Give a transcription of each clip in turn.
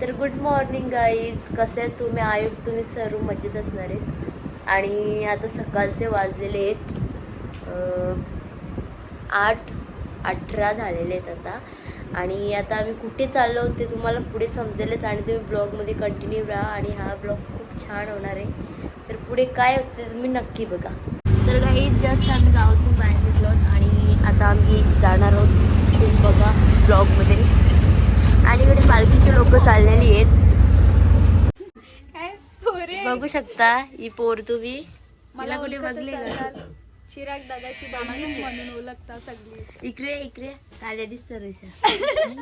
तर good morning guys कसे आहे तुम्ही? आयोग तुम्ही सर्व मजेत असणार आहेत. आणि आता सकाळचे वाजलेले आहेत. आठ अठरा झालेले आहेत आता. आणि आता आम्ही कुठे चाललो ते तुम्हाला पुढे समजेलच. आणि तुम्ही ब्लॉगमध्ये कंटिन्यू राहा आणि हा ब्लॉग खूप छान होणार आहे. तर पुढे काय होते तुम्ही नक्की बघा. तर काही जस्ट आम्ही गावातून बाहेर निघलो आहोत आणि आता आम्ही जाणार आहोत बघा ब्लॉगमध्ये आणि इकडे पालखीचे लोक चाललेली आहेत. काय पोरे? बघू शकता ही पोर तुम्ही. मला कुठे बघली. चिराग दादाची बहीण म्हणून ओळखता सगळी. इकडे इकडे. काल्या दिसत रेषा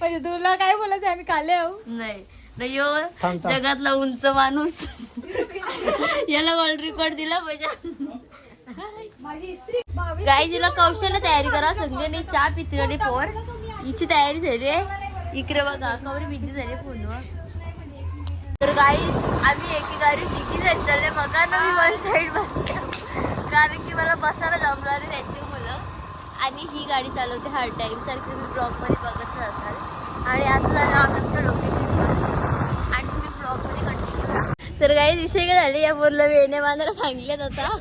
म्हणजे तुला काय बोलायचं आम्ही काले आहो. नाही. नाही यो जगातला उंच माणूस. याला वर्ल्ड रेकॉर्ड दिला पाहिजे. गाई तिला कौशल्य तयारी करा. संजयने चहा पित्री पोर. हिची तयारी झाली आहे. इकडे बघा कवरी बिझी झाली फोनवर. तर गाई आम्ही एकेकारी तिघी जायचं चालले बघा ना मी वन साईड बसते कारण की मला बसायला जमणार नाही त्याची मुलं. आणि ही गाडी चालवते हर टाईम सारखी तुम्ही ब्लॉगमध्ये बघतच असाल. आणि आता झालं आमच्या लोकेशनवर आणि तुम्ही ब्लॉगमध्ये कंटिन्यू राहा तर काही विषय काय झाले या पोरला वेण्या बांधायला सांगितलेत आता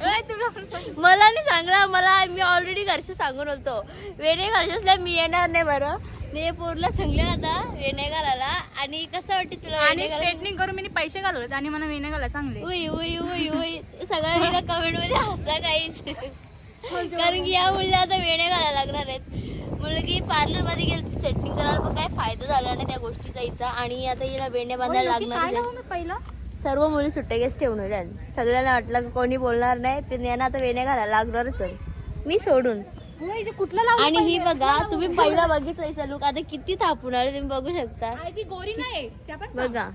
मला नाही सांगला मला मी ऑलरेडी घरचे सांगून होतो. वेणे घरच्यासला मी येणार नाही बरं. ने पोरला सांगले ना आता वेणे घालायला आणि कसं वाटते तुला आणि वेण्या घालायला? स्ट्रेटनिंग करून मी पैसे घालवले आणि मला मेहनत घाला चांगले. उई उई उई उई. सगळ्यांना कमेंटमध्ये हसता काहीच कारण की या मुलीला आता वेण्या घालायला लागणार आहेत. मुलगी पार्लरमध्ये गेली स्ट्रेटनिंग करायला पण काय फायदा झाला नाही त्या गोष्टीचा हिचा. आणि आता हिला वेण्या बांधायला लागणार आहेत. पहिला? सर्व मुली सुट्ट्यागेच ठेवून सगळ्यांना वाटलं की कोणी बोलणार नाही पण यांना आता वेण्या घालायला लागणारच आहे. मी सोडून. कुठला आणि ही बघा तुम्ही पहिला बघितलं लुक आता किती थापून आले तुम्ही बघू शकता. आई ती गोरी नाही. त्या पण बघा.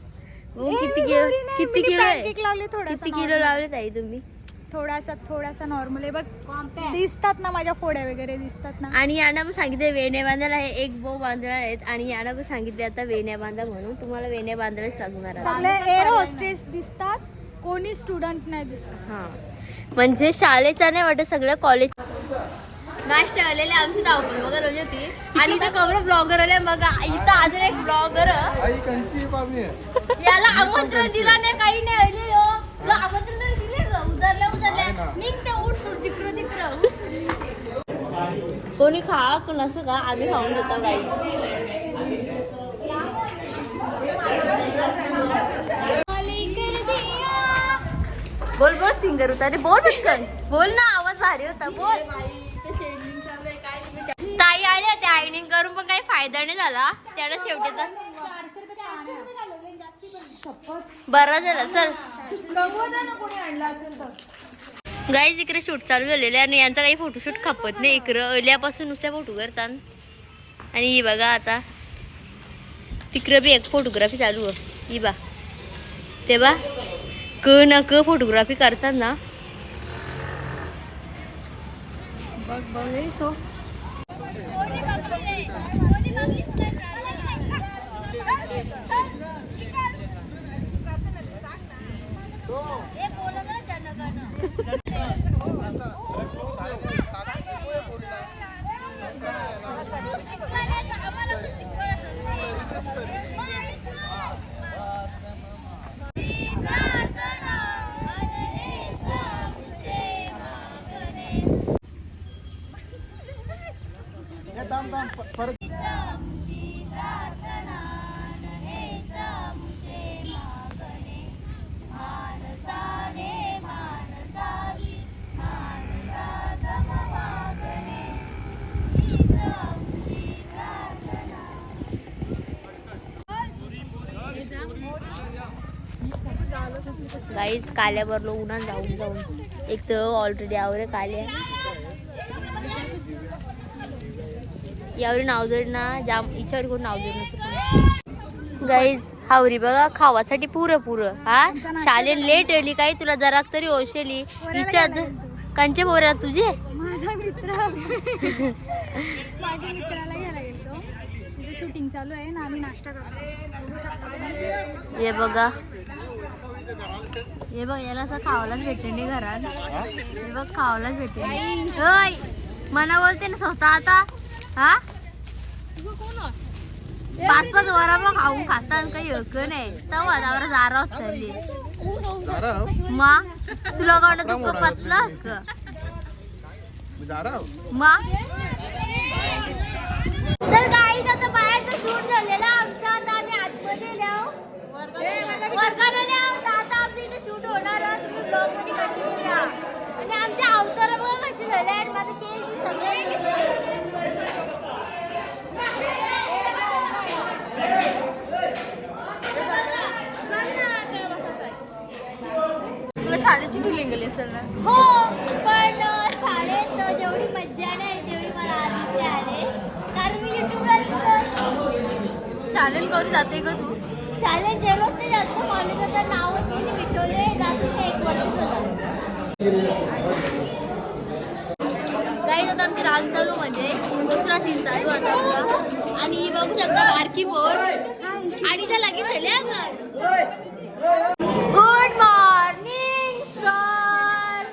किती किलो किती किलो आहे? लावले किती किलो लावले ताई तुम्ही? थोडासा थोडासा नॉर्मल आहे. बघ दिसतात ना माझ्या फोड्या वगैरे दिसतात ना. आणि यांना पण सांगितले वेण्या बांधायला आहे एक बो बांधणार आहेत. आणि यांना पण सांगितले आता वेण्या बांधा म्हणून. तुम्हाला वेण्या बांधायलाच लागणार. सगळे एअर होस्टेस दिसतात. कोणी स्टुडंट नाही दिसत. हा. म्हणजे शाळेचा नाही वाटत सगळं कॉलेज नाश्ता आलेले आमची धावपळ बघा रोज होती. आणि इथं कवर ब्लॉगर आले. बघा इथं अजून एक ब्लॉगर आई कंची पाहुणे याला आमंत्रण दिला नाही काही नाही आले हो. तुला आमंत्रण तरी दिले का उतरल्या उतरल्या निघ ते उठ सुट जिकडं तिकडं. कोणी खा कोण असं का आम्ही खाऊन घेतो काही बोल बोल सिंगर होता. अरे बोल पटकन बोल ना आवाज भारी होता. बोल. आयनिंग करून पण काही फायदा नाही झाला. त्याला शेवटी तर बरं झालं चल. गाईज इकडे शूट चालू झालेलं आहे आणि यांचा काही फोटोशूट खपत नाही. इकडं अल्यापासून नुसत्या फोटो करतात. आणि ही बघा आता. तिकडं बी एक फोटोग्राफी चालू आहे. ही बा. ते बा. क न क फोटोग्राफी करतात ना. बघ बघ सो गाईज काल्या बरलो उन्हात जाऊन जाऊन. एक तर ऑलरेडी आवरे काल्या यावर नाव जर ना जाम इच्छावर कोण नाव जर नसतं गाईज हावरी बघा खावासाठी पुरं पुरं हा? शाळे लेट आली काही तुला जरा तरी ओशेली हिच्या कंचे बोरा तुझे? माझा मित्र. माझ्या मित्राला घ्यायला गेलतो. तिथे शूटिंग चालू आहे ना आम्ही नाश्ता करतो. हे बघा. हे बघ याला असं खावायलाच भेटते नाही घरात. हे? बघ खावायलाच भेटते होय मना बोलते ना स्वतः आता. हा? पाच पाच वरा खाऊन खातात काही हक्क नाही. जावर जारा चालली जारा मा तुला कोण पतलास का जारा मा? तर काही आता बाहेरचं झालेलं आमचं. आता आम्ही आतमध्ये लिहाव वर्गाला लिहाव तर आता आमचं इथे शूट होणार आहे. तुम्ही ब्लॉगमध्ये कंटिन्यू लिहा आणि आमचे अवतार बघा कसे झाले आणि माझं केस बी सगळं तुला शाळेची फिलिंग गेली असेल ना? हो पण शाळेत जेवढी मज्जा नाही तेवढी मला आदित्य आले. कारण मी युट्यूबला शाळेला कधी जाते ग तू? शाळेत जेवत नाही जास्त कॉलेज नावच मी मिटवले. जातच नाही एक वर्ष झालं. गाईज आता आमची राग चालू म्हणजे दुसरा सीन चालू आता आमचा. आणि बघू शकता बारकी पोर आणि त्या लगेच झाले गुड मॉर्निंग सर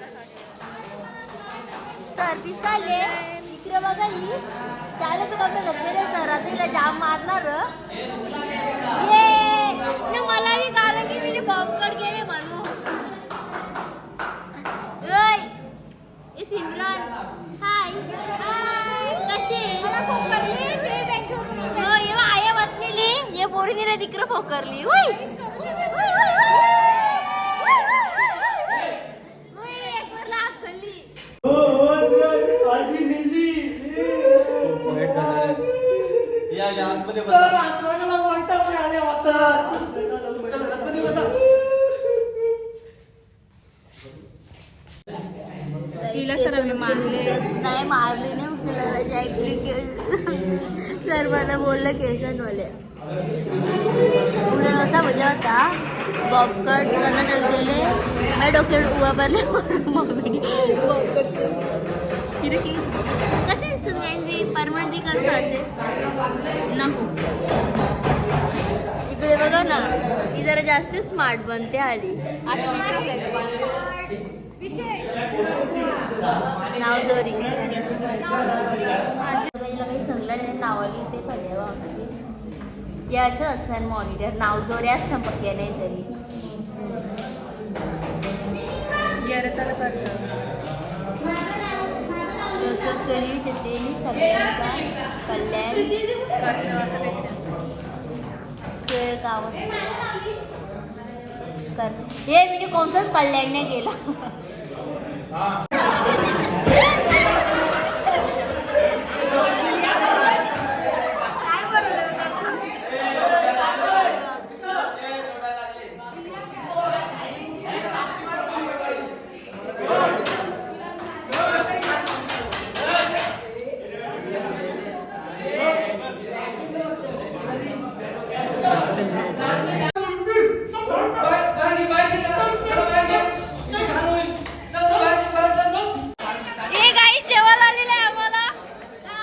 सर पिसाले इकडे बघा ही. शाळेचं कपडे घातलेले सर आता जाम मारणार. ये न कारण की मी बॉबकट गेले म्हणून ओय ए सिमरन हाय कशी हो ये बघ, आया बसलेली ये पोरीने रे तिकडं फोकरली होय होय, होय, होय. होय, होय, होय, होय. होय, एक वर लाख खाल्ली. या या आतमध्ये बसा. तिला सरांनी मारले. नाही मारले नाही तुला रजा ऍक्टिंग केली सर मला बोललं केसांवाले असा मजा होता. बॉबकट करणं तर गेले. माझ्या डोक्यात उभा भरले मम्मीने बॉबकट केली. कसे दिसतात काय मी परमनंटली करतो असे नको. इकडे बघा ना. ही जरा जास्त स्मार्ट बनते आली. आता नाव जोरी. माझ्या काही सांगलं नाही नावाली ते पडले आमची हे असं असणार मॉनिटर नाव जोरे असतं पक्या नाही तरी. कळी विचारते मी सगळ्यांचा कल्याण. खेळ गाव हे मी कोणतंच कल्याण नाही केला काय बोललं त्याला? काय बोललं? हे गाई जेवायला आलेलं आहे आम्हाला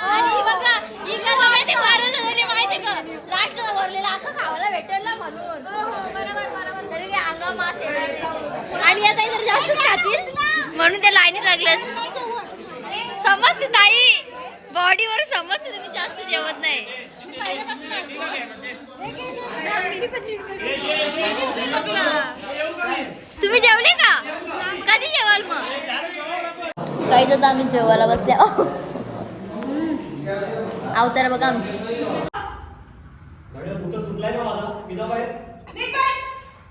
आणि ही बघा ही का माहिती वारण झाली माहिती का लास्टला भरलेला अख्खा खावायला भेटेल ना म्हणून. तरी काय अंगा मास येणार नाही आणि आता जर जास्तच खातील म्हणून त्या लाईनीत लागल्या समजते ताई. बॉडीवर समजते तुम्ही जास्त जेवत नाही. तुम्ही जेवले का? कधी जेवाल मग? काही तर आम्ही जेवायला बसल्या अवतार बघा आमची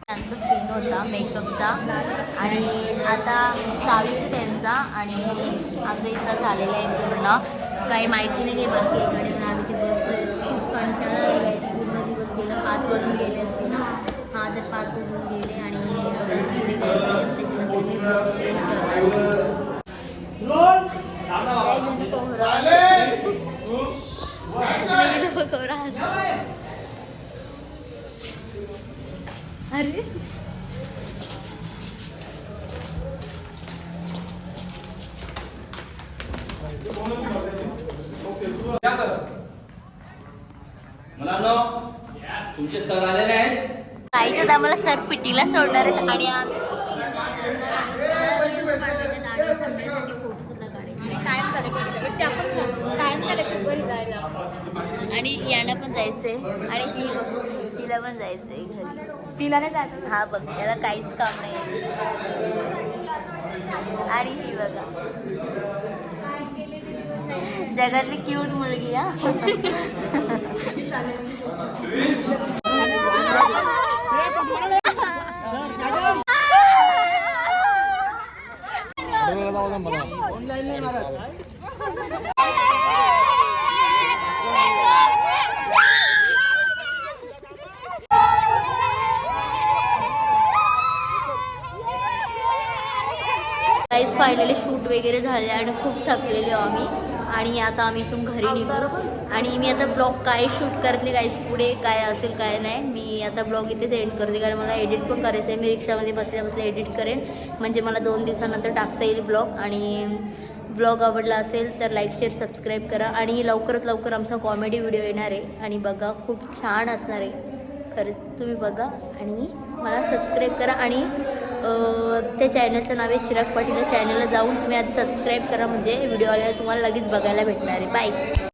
त्यांचा सीन होता मेकअपचा आणि आता चावीचं त्यांचा आणि आमचं इथं झालेलं आहे पूर्ण. काही माहिती नाही काही बाकी आहे. इकडे पण आम्ही तिथे बसतोय खूप कंटाळा आहे. पूर्ण दिवस गेला. पाच वाजून गेले असतील हा तर पाच वाजून गेले आणि पुढे. त्याच्यानंतर मी सर पिटीला सोडणार आहेत आणि आम्ही आणि यांना पण जायचंय आणि ही तिला पण जायचंय घरी तिला नाही जायचं हा बघ त्याला काहीच काम नाही आणि ही बघा जगातली क्यूट मुलगी हा गाईज फायनली शूट वगैरे झाले आणि खूप थकलेलो आम्ही. आणि आता आम्ही इथून घरी निघू. आणि मी आता ब्लॉग काय शूट करते गाईज पुढे काय असेल काय नाही. मी आता ब्लॉग इथेच एंड करते कारण मला एडिट पण करायचं आहे मी रिक्षामध्ये बसल्या बसल्या एडिट करेन. म्हणजे मला दोन दिवसानंतर टाकता येईल ब्लॉग. आणि ब्लॉग आवडला असेल तर लाईक शेअर सबस्क्राईब करा. आणि लवकरात लवकर आमचा कॉमेडी व्हिडिओ येणार आहे. आणि बघा खूप छान असणार आहे. खरंच तुम्ही बघा आणि मला सबस्क्राईब करा आणि त्या चॅनलचं नाव आहे चिराग पाटील. चॅनलला जाऊन तुम्ही आज सबस्क्राईब करा म्हणजे व्हिडिओ आल्यावर तुम्हाला लगेच बघायला भेटणार आहे. बाय